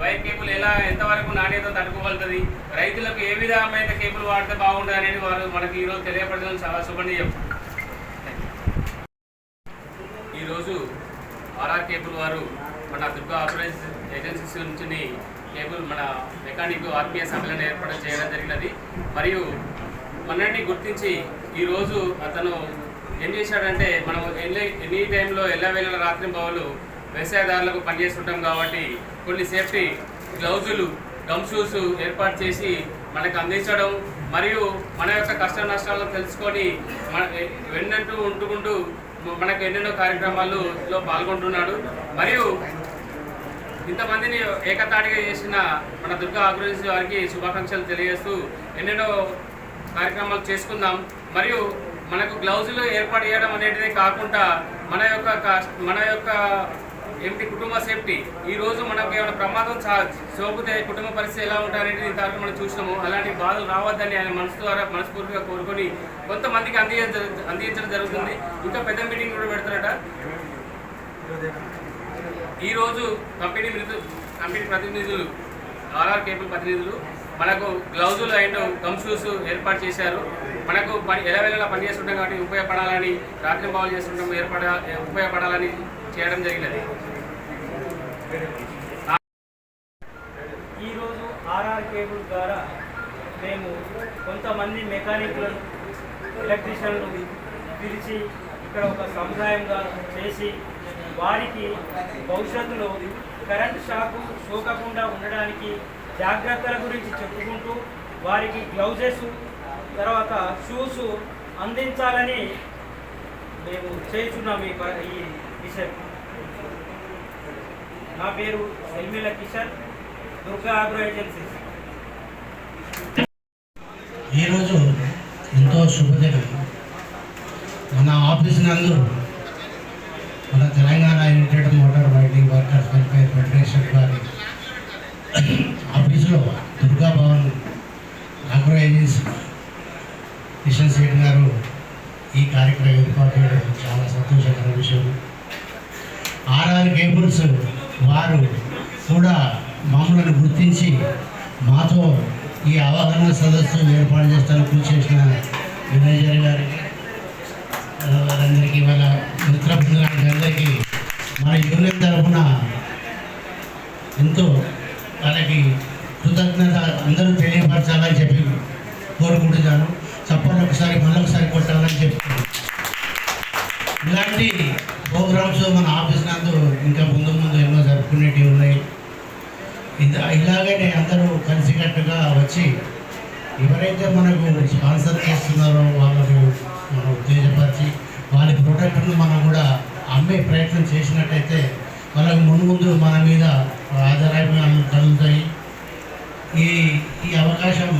Wire cable ఎలా ఎంతవరకు నాణ్యత తట్టుకోగలుగుతుంది? రైతులకు ఏ విధమైన కేబుల్ వాడితే బాగుంటుంది అనేది వారు మనకి ఈరోజు తెలియపడదని చాలా శుభనీయం. ఈరోజు ఆర్ఆర్ కేబుల్ వారు మన దుర్గా ఆథరైజ్ ఏజెన్సీస్ నుంచి కేబుల్ మన మెకానిక్ ఆత్మీయ సమ్మేళనం ఏర్పాటు చేయడం జరిగినది. మరియు మనల్ని గుర్తించి ఈరోజు అతను ఏం చేశాడంటే మనం ఎన్ని ఎనీ టైంలో ఎలా ఎల్లవేళ రాత్రి బావులు వ్యవసాయదారులకు పనిచేస్తుంటాం కాబట్టి కొన్ని సేఫ్టీ గ్లౌజులు గమ్ షూస్ ఏర్పాటు చేసి మనకు అందించడం మరియు మన యొక్క కష్ట నష్టాలను తెలుసుకొని మన వెన్నంటూ ఉంటుకుంటూ మనకు ఎన్నెన్నో కార్యక్రమాల్లో పాల్గొంటున్నాడు. మరియు ఇంతమందిని ఏకతాటిగా చేసిన మన దుర్గా ఆగ్రహించిన వారికి శుభాకాంక్షలు తెలియజేస్తూ ఎన్నెన్నో కార్యక్రమాలు చేసుకుందాం. మరియు మనకు గ్లౌజులు ఏర్పాటు చేయడం అనేది కాకుండా మన యొక్క మన యొక్క ఏమిటి కుటుంబ సేఫ్టీ? ఈ రోజు మనకు ఏమైనా ప్రమాదం సోకితే కుటుంబ పరిస్థితి ఎలా ఉంటారనేది ఇంతవరకు మనం చూసినాము. అలాంటి బాధలు రావద్దని ఆయన మనసు ద్వారా మనస్ఫూర్తిగా కోరుకొని కొంతమందికి అందించ అందించడం జరుగుతుంది. ఇంకా పెద్ద మీటింగ్ కూడా పెడతారట. ఈరోజు కంపెనీ మృతు కంపెనీ ప్రతినిధులు ఆర్ఆర్ కేబుల్ ప్రతినిధులు మనకు గ్లౌజులు అండ్ గమ్ షూస్ ఏర్పాటు చేశారు. మనకు పని ఎలవేళలా పని చేస్తుంటాం కాబట్టి ఉపయోగపడాలని రాత్రి బావులు చేస్తుంటాం ఏర్పడ ఉపయోగపడాలని చేయడం జరిగినది. ఈరోజు ఆర్ఆర్ కేబుల్ ద్వారా మేము కొంతమంది మెకానిక్లను ఎలక్ట్రీషియన్లు పిలిచి ఇక్కడ ఒక సముదాయంగా చేసి వారికి భవిష్యత్తులో కరెంట్ షాకు సోకకుండా ఉండడానికి జాగ్రత్తల గురించి చెప్పుకుంటూ వారికి గ్లౌజెస్ తర్వాత షూస్ అందించాలని మేము చేస్తున్నాం ఈ ప- ఈ విషయం నా పేరు ఎల్మిల కిషన్ దుర్గా ఆగ్రో ఏజెన్సీస్ ఈరోజు ఎంతో శుభదినం. మన ఆఫీస్ నందు మన తెలంగాణ యునైటెడ్ మోటార్ బైటింగ్ వర్కర్స్ వెల్ఫేర్ ఫెడరేషన్ వారి ఆఫీసులో దుర్గా భవన్ ఆగ్రో ఏజెన్సీ కిషన్ సేట్ గారు ఈ కార్యక్రమం ఏర్పాటు చేయడం చాలా సంతోషకర విషయం. ఆర్ఆర్ కేబుల్స్ వారు కూడా మమ్మల్ని గుర్తించి మాతో ఈ అవగాహన సదస్సు ఏర్పాటు చేస్తాను కృషి చేసిన మేనేజర్ గారికి వారందరికీ వాళ్ళ మిత్ర బృందానికి అందరికీ మన యూనియన్ తరఫున ఎంతో వాళ్ళకి కృతజ్ఞత అందరూ తెలియపరచాలని చెప్పి కోరుకుంటున్నాను. చప్పట్లు ఒకసారి మళ్ళొకసారి కొట్టాలని చెప్తున్నాను ఇలాంటి ప్రోగ్రామ్స్ మన ఆఫీస్ నందు ఇంకా ముందు ముందు జరుపుకునేటివి ఉన్నాయి. ఇది ఇలాగనే అందరూ కలిసికట్టుగా వచ్చి ఎవరైతే మనకు స్పాన్సర్ చేస్తున్నారో వాళ్ళకు మనం ఉత్తేజపరిచి వాళ్ళ ప్రోడక్ట్ను మనం కూడా అమ్మే ప్రయత్నం చేసినట్టయితే వాళ్ళకు ముందు ముందు మన మీద ఆధారాభిమానం కలుగుతాయి. ఈ ఈ అవకాశం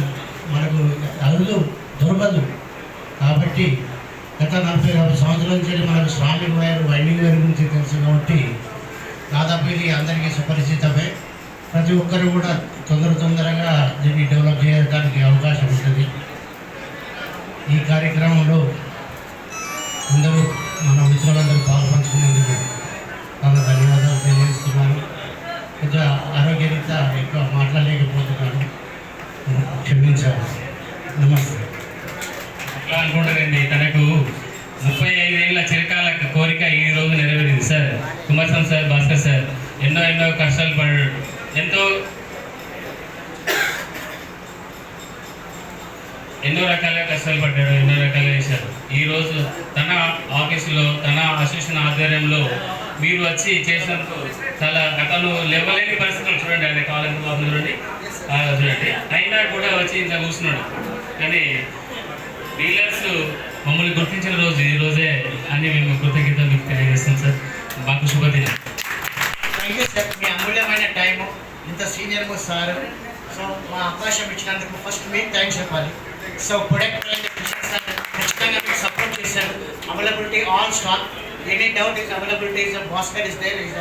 మనకు అరుదు దొరకదు. కాబట్టి గత నలభై యాభై సంవత్సరాల నుంచి మనకు స్వామి వైర్ వైండింగ్ గారి గురించి తెలుసు కాబట్టి దాదాపు ఇది అందరికీ సుపరిచితమే. ప్రతి ఒక్కరు కూడా తొందర తొందరగా దీన్ని డెవలప్ చేయడానికి అవకాశం ఉంటుంది. ఈ కార్యక్రమంలో అందరూ మన మిత్రులందరూ పాల్పంచుకునేందుకు చాలా ధన్యవాదాలు తెలియజేస్తున్నాను. కొంచెం ఆరోగ్యరీత్యా ఎక్కువ మాట్లాడలేకపోతున్నాను. క్షమించాలి. నమస్తే. అట్లా అనుకుంటారండి తనకు ముప్పై ఐదేళ్ళ చిరకాల కోరిక ఈ రోజు నెరవేరింది సార్ సార్ భాస్కర్ సార్ ఎన్నో ఎన్నో కష్టాలు పడ్డాడు ఎంతో ఎన్నో రకాలుగా కష్టాలు పడ్డాడు ఎన్నో రకాలుగా చేశారు. ఈ రోజు తన ఆఫీసులో తన అసోసియేషన్ ఆధ్వర్యంలో మీరు వచ్చి చేసినందుకు చాలా అతను లేవలేని పరిస్థితులు చూడండి ఆయన కావాలని బాబు చూడండి. చూడండి. అయినా కూడా వచ్చి ఇంత కూర్చున్నాడు. కానీ డీలర్స్ మమ్మల్ని గుర్తించిన రోజు ఈ రోజే అని మేము కృతజ్ఞతలు మీకు తెలియజేస్తాం సార్. మాకు శుభదినం. థ్యాంక్ యూ సార్ మీ అమూల్యమైన టైము ఇంత సీనియర్ సార్. సో మా అవకాశం ఇచ్చినందుకు ఫస్ట్ మీకు థ్యాంక్స్ చెప్పాలి. సో ప్రొడక్ట్ ఖచ్చితంగా మీకు సపోర్ట్ చేశారు. Availability all stock any doubt is availability is Bhaskar is there is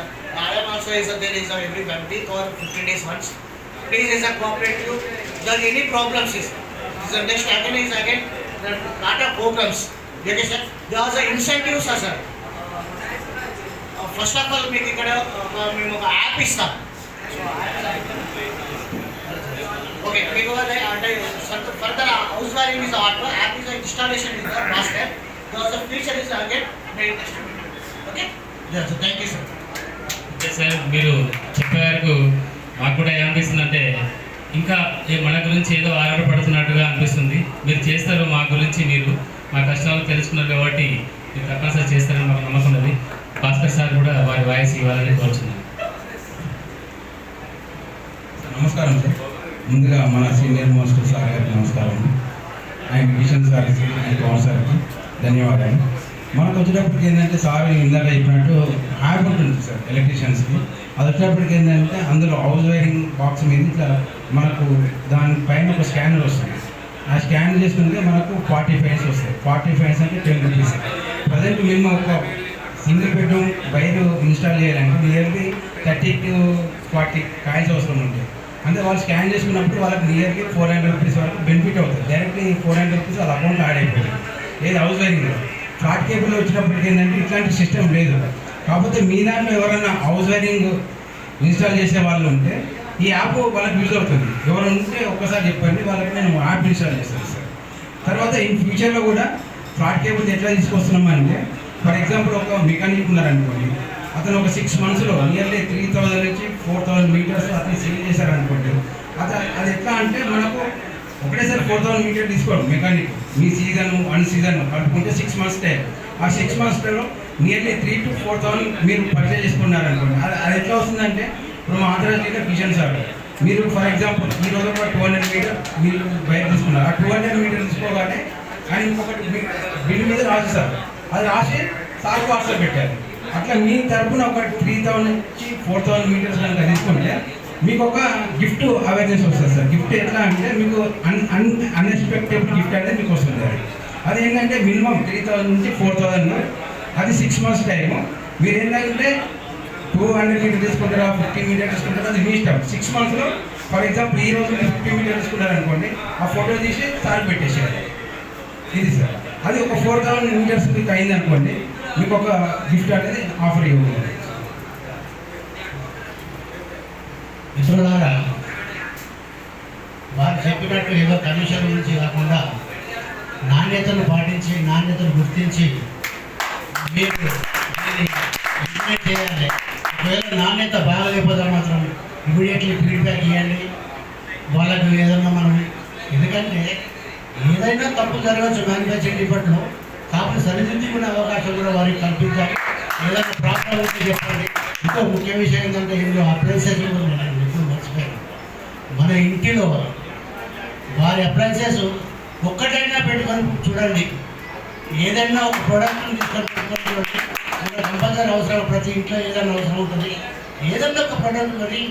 IM also is there is every week or fifteen days once please is a cooperative there any problems is is next again is again not a programs okay sir they are incentives sir first of all మీకు ఇక్కడ మేము ఒక app ఇస్తాం. Okay మీకు అంటే further house wiring is order app is installation is the master those feature is again okay thank you sir okay sir మీరు చెప్పే వరకు మాకు కూడా ఏమనిపిస్తుంది అంటే ఇంకా ఏ- మన గురించి ఏదో ఆరాటపడుతున్నట్టుగా అనిపిస్తుంది. మీరు చేస్తారు మా గురించి మీరు మా కష్టాలు తెలుసుకున్నారు కాబట్టి మీరు తప్పనిసరి చేస్తారని మాకు నమ్మకం ఉన్నది. భాస్కర్ సార్ కూడా వారి వాయిస్ ఇవ్వాలని కోరుచున్నాను. నమస్కారం సార్. ముందుగా మన సీనియర్ మోస్ట్ సార్ గారికి నమస్కారం. ఆయన కిషన్ సార్ పవన్ సార్కి ధన్యవాదాలు. మనకు వచ్చేటప్పటికి ఏంటంటే సార్ ఇందాక చెప్పినట్టు యాప్ ఉంటుంది సార్ ఎలక్ట్రీషియన్స్కి అది వచ్చేటప్పటికి ఏంటంటే అందులో హౌస్ వైరింగ్ బాక్స్ మీద ఇట్లా మనకు దానిపైన ఒక స్కానర్ వస్తుంది. ఆ స్కాన్ చేసుకుంటే మనకు ఫార్టీ ఫైన్స్ వస్తాయి. ఫార్టీ ఫైన్స్ అంటే టెన్ రూపీస్ ప్రజెంట్ మేము ఒక సింగిల్ పెట్టు వైర్ ఇన్స్టాల్ చేయాలంటే nearly thirty to forty coins అవసరం ఉంటాయి అంటే వాళ్ళు స్కాన్ చేసుకున్నప్పుడు వాళ్ళకి నియర్లీ ఫోర్ హండ్రెడ్ రూపీస్ వరకు బెనిఫిట్ అవుతుంది. డైరెక్ట్లీ ఫోర్ హండ్రెడ్ రూపీస్ వాళ్ళ అకౌంట్లో యాడ్ అయిపోతుంది. ఏది హౌస్ వైరింగ్లో ఫ్లాట్ కేబుల్ వచ్చినప్పటికి ఏంటంటే ఇట్లాంటి సిస్టమ్ లేదు. కాకపోతే మీ దాంట్లో ఎవరైనా హౌస్ వైరింగ్ ఇన్స్టాల్ చేసే వాళ్ళు ఉంటే ఈ యాప్ వాళ్ళకి యూజ్ అవుతుంది. ఎవరు ఉంటే ఒక్కసారి చెప్పండి వాళ్ళకి నేను యాప్ ఇన్స్టాల్ చేస్తాను సార్. తర్వాత ఇన్ ఫ్యూచర్లో కూడా ఫ్లాట్ కేబుల్ ఎట్లా తీసుకొస్తున్నాం అంటే ఫర్ ఎగ్జాంపుల్ ఒక మెకానిక్ ఉన్నారనుకోండి అతను ఒక సిక్స్ మంత్స్లో నియర్లీ త్రీ థౌజండ్ నుంచి ఫోర్ థౌజండ్ మీటర్స్ అతను సేల్ చేశారనుకోండి అతను అది ఎట్లా అంటే మనకు ఒకటేసారి ఫోర్ థౌసండ్ మీటర్ తీసుకోవడం మెకానిక్. మీ సీజన్ వన్ సీజన్ కలుపుకుంటే సిక్స్ మంత్స్ టైం. ఆ సిక్స్ మంత్స్లో nearly three to four thousand మీరు పర్చేజ్ చేసుకున్నారు అనుకోండి అది అది ఎట్లా వస్తుందంటే ఇప్పుడు మా ఆంధ్ర లీడర్ కిషన్ సార్ మీరు ఫర్ ఎగ్జాంపుల్ ఈ రోజు ఒక టూ హండ్రెడ్ మీటర్ మీరు బయట తీసుకున్నారు. ఆ టూ హండ్రెడ్ మీటర్ తీసుకోగానే ఆయన ఇంకొకటి బి- బిల్ మీద సార్. అది రాసి సార్ వాట్సాప్ పెట్టారు. అట్లా మీ తరపున ఒక త్రీ థౌసండ్ నుంచి ఫోర్ థౌసండ్ మీటర్స్ కనుక తీసుకుంటే మీకు ఒక గిఫ్ట్ అవేర్నెస్ వస్తుంది సార్. గిఫ్ట్ ఎట్లా అంటే మీకు అన్ అన్ అన్ఎక్స్పెక్టెడ్ గిఫ్ట్ అనేది మీకు వస్తుంది అది అదేంటంటే మినిమం త్రీ థౌసండ్ నుంచి ఫోర్ థౌసండ్ అది సిక్స్ మంత్స్ టైము మీరు ఏంటంటే టూ హండ్రెడ్ మీటర్ తీసుకుంటారా ఫిఫ్టీ మీటర్ తీసుకుంటారా అది మీ ఇష్టం. సిక్స్ మంత్స్లో ఫర్ ఎగ్జాంపుల్ ఈ రోజు మీరు ఫిఫ్టీ మీటర్ తీసుకున్నారనుకోండి ఆ ఫోటో తీసి సార్ పెట్టేసేయాలి. ఇది సార్. అది ఒక ఫోర్ థౌసండ్ మీటర్స్ మీకు అయింది అనుకోండి మీకు ఒక గిఫ్ట్ అనేది ఆఫర్ ఇవ్వబోతుంది. మిత్రులారా వారు చెప్పినట్టు ఏదో కమిషన్ గురించి కాకుండా నాణ్యతను పాటించి నాణ్యతను గుర్తించి మీరు ఇంప్లిమెంట్ చేయాలి. ఒకవేళ నాణ్యత బాగలేకపోతే మాత్రం ఇమీడియట్లీ ఫీడ్బ్యాక్ ఇవ్వండి. వాళ్ళకు ఏదన్నా మనం ఎందుకంటే ఏదైనా తప్పు జరగచ్చు మ్యానుఫ్యాక్చరింగ్ డిపార్ట్లో కాబట్టి సరిదిద్దుకునే అవకాశం కూడా వారికి కల్పించాలి ఏదైనా ప్రాబ్లం ఉంటే చెప్పండి. ఇంకో ముఖ్య విషయం ఏంటంటే ఇందులో అప్లయన్సెస్ కూడా నేను ఎప్పుడు మర్చిపోయాను మన ఇంటిలో వారి అప్లయన్సెస్ ఒక్కటైనా పెట్టుకొని చూడండి. ఏదైనా ఒక ప్రోడక్ట్ని తీసుకొని పెట్టుకొని చూడండి. కంపల్సరీ అవసరం ప్రతి ఇంట్లో ఏదైనా అవసరం ఉంటుంది. ఏదైనా ఒక ప్రోడక్ట్ మరి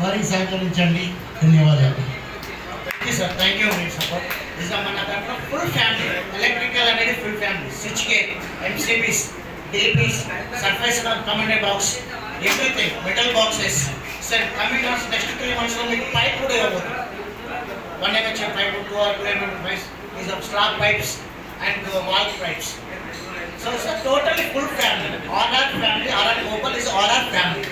వారికి సహకరించండి. ధన్యవాదాలు. Thank you sir thank you support support నిజం మన దాంట్లో ఫుల్ ఫ్యామిలీ ఎలక్ట్రికల్ అనేది full family switch gate MCBs DPs surface commanded box everything metal boxes sir coming months next three మంత్స్లో మీకు పైప్ కూడా ఇవ్వబోతుంది one MHM pipe two or two MM pipes is of slab pipes and wall pipes so sir totally full family all are family all are Opal is all are family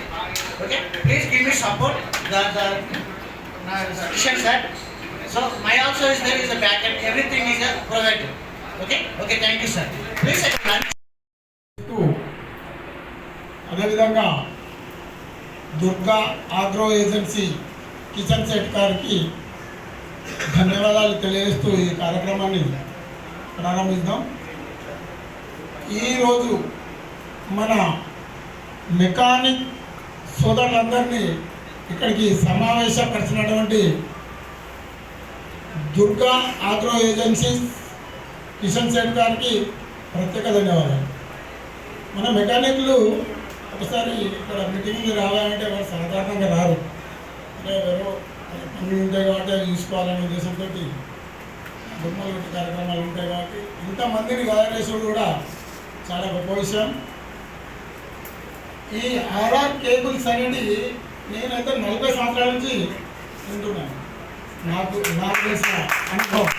okay please give me support the the Kishan sir. So my also is there is a back end, everything is uh, provided. Okay, okay, thank you sir. Please second అదేవిధంగా Durga agro agency Kishan set గారికి ధన్యవాదాలు తెలియజేస్తూ ఈ కార్యక్రమాన్ని ప్రారంభిద్దాం ఈరోజు మన mechanic సోదరులందరినీ ఇక్కడికి సమావేశపరిచినటువంటి దుర్గా ఆగ్రో ఏజెన్సీస్ కిషన్ శెట్ గారికి ప్రత్యేక ధన్యవాదాలు. మన మెకానిక్లు ఒకసారి ఇక్కడ మీటింగ్ రావాలంటే వాళ్ళు సాధారణంగా రారు. అంటే ఎవరో పనులు ఉంటాయి కాబట్టి అవి ఉద్దేశంతో బొమ్మలు పెట్టి కార్యక్రమాలు ఉంటాయి కాబట్టి ఇంతమందిని గదరేసుడు కూడా చాలా గొప్ప విషయం. ఈ ఆర్ఆర్ కేబుల్స్ అనేది నేనైతే నలభై సంవత్సరాల నుంచి వింటున్నాను. నాకు నాకు తెలిసిన అనుభవం.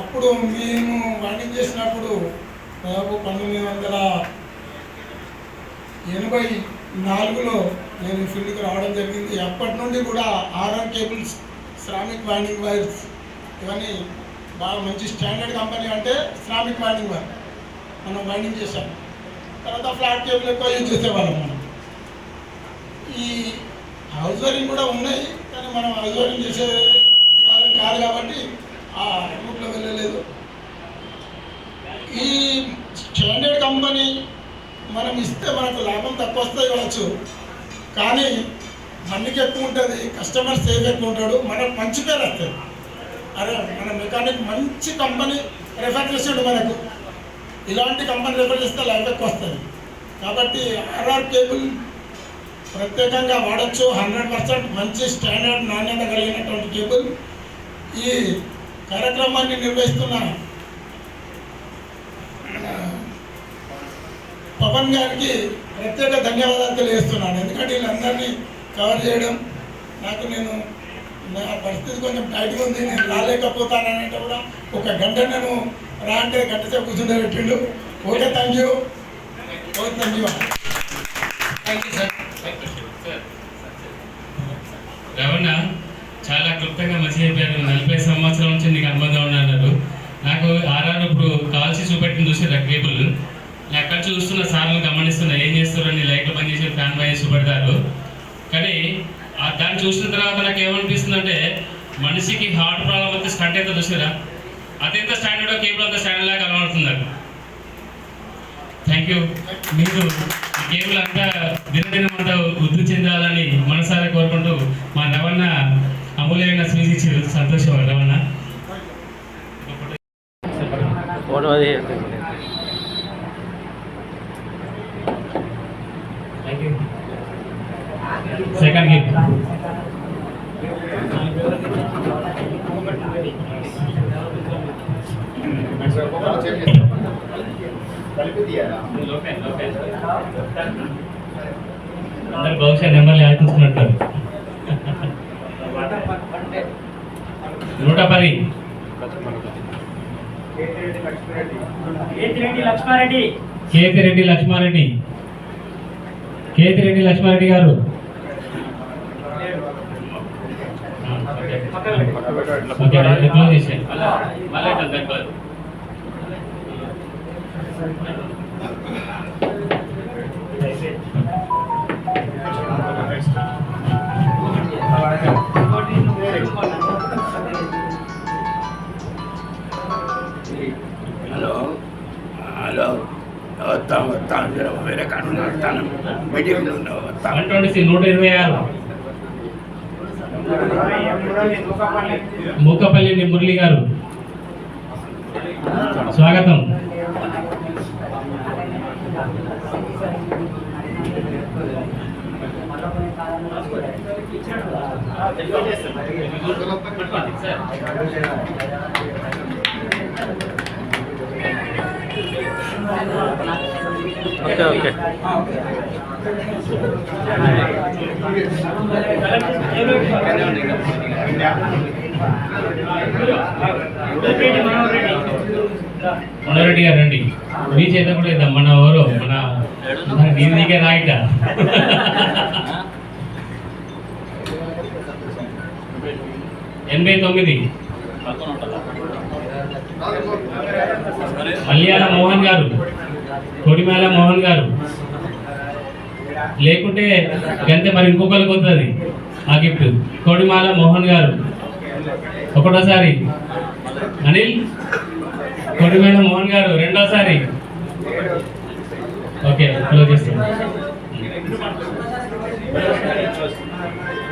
అప్పుడు మేము వాణిజ్యం చేసినప్పుడు దాదాపు పంతొమ్మిది వందల ఎనభై నాలుగులో నేను ఫీల్డ్కి రావడం జరిగింది. అప్పటి నుండి కూడా RR cables Shramik winding wires ఇవన్నీ బాగా మంచి స్టాండర్డ్ కంపెనీ అంటే శ్రామిక్ వైండింగ్ వైర్. మనం వైండింగ్ చేశాం. తర్వాత ఫ్లాట్ కేబుల్ ఎక్కువ యూజ్ చేసేవాళ్ళం మనం. ఈ హౌస్ వైరింగ్ కూడా ఉన్నాయి కానీ మనం హౌస్ వైరింగ్ చేసే వాళ్ళం కాదు కాబట్టి ఆ రూట్లో వెళ్ళలేదు. ఈ స్టాండర్డ్ కంపెనీ మనం ఇస్తే మనకు లాభం తక్కువ వస్తాయి కావచ్చు కానీ మనకి ఎక్కువ ఉంటుంది కస్టమర్ సేవ్ ఎక్కువ ఉంటాడు మనకు మంచి పేరు వస్తుంది అరే మన మెకానిక్ మంచి కంపెనీ రెఫర్ చేసాడు మనకు. ఇలాంటి కంపెనీ రెఫర్ చేస్తే లైఫ్ ఎక్కువ వస్తుంది. కాబట్టి ఆర్ఆర్ కేబుల్ ప్రత్యేకంగా వాడచ్చు. హండ్రెడ్ పర్సెంట్ మంచి స్టాండర్డ్ నాణ్యత కలిగినటువంటి కేబుల్. ఈ కార్యక్రమాన్ని నిర్వహిస్తున్న పవన్ గారికి ప్రత్యేక ధన్యవాదాలు తెలియజేస్తున్నాను. ఎందుకంటే వీళ్ళందరినీ కవర్ చేయడం నాకు నేను నా పరిస్థితి కొంచెం టైట్గా ఉంది. నేను రాలేకపోతానంటే కూడా ఒక గంట నేను రా అంటే గంట సేపు కూర్చుంటే పెట్టిండు. Okay thank you okay thank you thank you sir Ravana చాలా క్లుప్తంగా మంచి చెప్పారు. నలభై సంవత్సరాల నుంచి నీకు అనుబంధం ఉన్నారు నాకు ఆర్ఆర్ ఇప్పుడు కాల్చి చూపెట్టిన చూసారు కేబుల్. నేను అక్కడ చూస్తున్న సార్లు గమనిస్తున్నా ఏం చేస్తారని లైట్లు పనిచేసి చేసి ఫ్యాన్ పని చూపెడతారు. కానీ ఆ దాన్ని చూసిన తర్వాత నాకు ఏమనిపిస్తుంది అంటే మనిషికి హార్ట్ ప్రాబ్లం అయితే స్టంట్ అయితే చూసారా? అదెంత స్టాండర్డ్ కేబుల్ అంత స్టాండర్డ్ లాగా కనబడుతుంది నాకు. థ్యాంక్ యూ మీరు ఈ కేబుల్ అంతా దినదినం అంతా వృద్ధి చెందాలని మనసారా కోరుకుంటూ మా రవణ అమూల్యమైన ఇచ్చారు సంతోషం రవణ. థ్యాంక్ యూ సెకండ్ గిఫ్ట్ అందరు బహుశా నెంబర్లు ఆలోచిస్తున్నట్టు నూట పది. కేతిరెడ్డి లక్ష్మారెడ్డి. కేతిరెడ్డి లక్ష్మారెడ్డి. కేతిరెడ్డి లక్ష్మారెడ్డి గారు. ఓకే అది క్లోజ్ చేసేయండి. మళ్ళీ హలో. హలో. వస్తాం వస్తాం. జర వేరే కాకుండా వస్తాను. మీటింగ్ ఉన్నావు వస్తాం. వన్ నూట ఇరవై ఆరు. మూకపల్లి మురళి గారు. స్వాగతం. Okay okay. మనోరెడ్డి గారు రండి. మీ చేత కూడా మన ఎవరు? మన మన దీని ఎనభై తొమ్మిది. మల్యాల మోహన్ గారు కొడిమేల మోహన్ గారు. లేకుంటే గంతే మరి ఇంకొకరికి వస్తుంది. ఆ గిఫ్ట్. కొడిమాల మోహన్ గారు. ఒకటోసారి. అనిల్ కొడిమేల మోహన్ గారు రెండోసారి. ఓకే క్లోజ్ చేస్తాం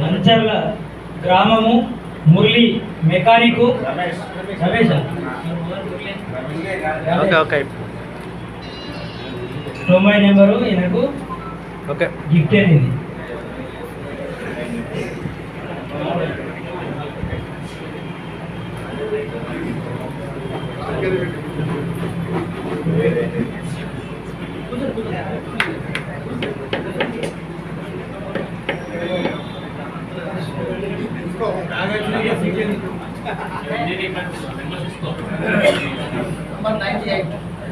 మంచర్ల గ్రామము మురళి మెకానికు. Okay okay. తొంభై నెంబరు ఈయనకు గిఫ్ట్ అయింది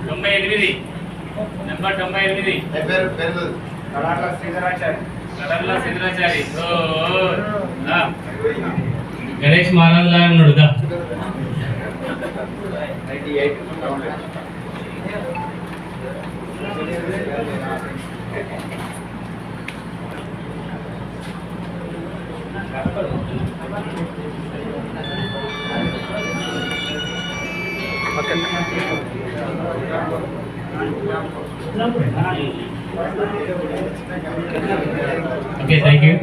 తొంభై ఎనిమిది నెంబర్ తొంభై ఎనిమిది కడర్ల సింగరాచారి ఓ ఓ, గణేష్ ఉన్నాడు దా ఓకే ఓకే థ్యాంక్ యూ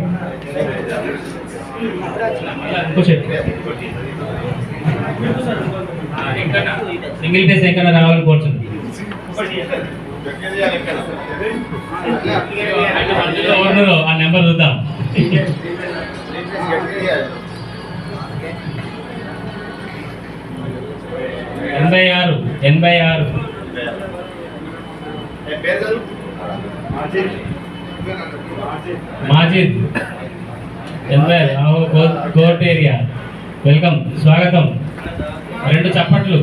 కూర్చోండి సింగిల్ ఫేస్ ఎక్కడ రావాలని కోరుతుంది ఆ నెంబర్ చూద్దాం ఎనభై ఆరు ఎనభై ఆరు మాజిద్ ఎనభై ఆరు కోర్ట్ ఏరియా. వెల్కమ్ స్వాగతం. రెండు చప్పట్లు.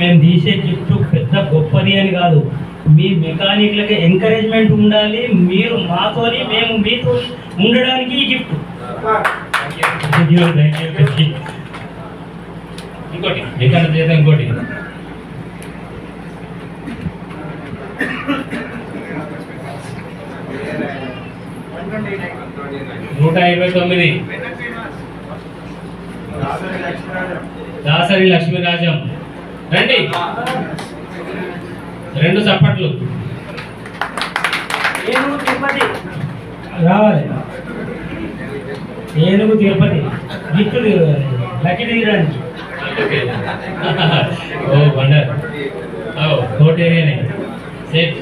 మేము తీసే గిఫ్ట్ పెద్ద గొప్పది అని కాదు. మీ మెకానిక్లకి ఎంకరేజ్మెంట్ ఉండాలి మీరు మాతోని మేము మీతో ఉండడానికి ఈ గిఫ్ట్. ఇంకోటి ఇంకోటి. నూట ఇరవై తొమ్మిది. దాసరి లక్ష్మీరాజం. రండి. రెండు చప్పట్లు. ఏనుగు తిరుపతి. రావాలి. ఏనుగు తిరుపతి. గిఫ్ట్ లక్కీ తీయడానికి. ఓ వండర్. ఓ కోట్ ఏరియానే సేఫ్.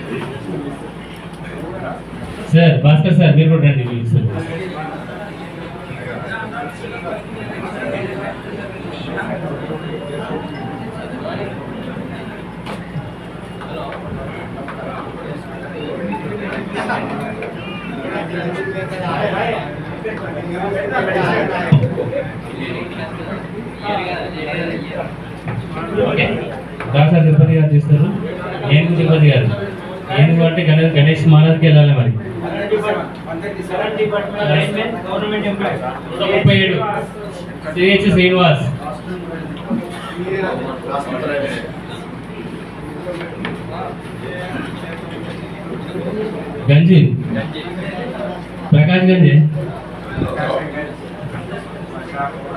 సార్ భాస్కర్ సార్ మీరు కూడా రండి please sir okay doctor Tirupati గారు తీస్తారు ఏనుగు తిరుపతి గారు? ఏనుగు అంటే గణేష్ గణేష్ మహారాజ్కి వెళ్ళాలి మరి? ముప్పై ఏడు. CH Srinivas. Ganjil. Ganjil. Bakal ganjil. Ya? Oh.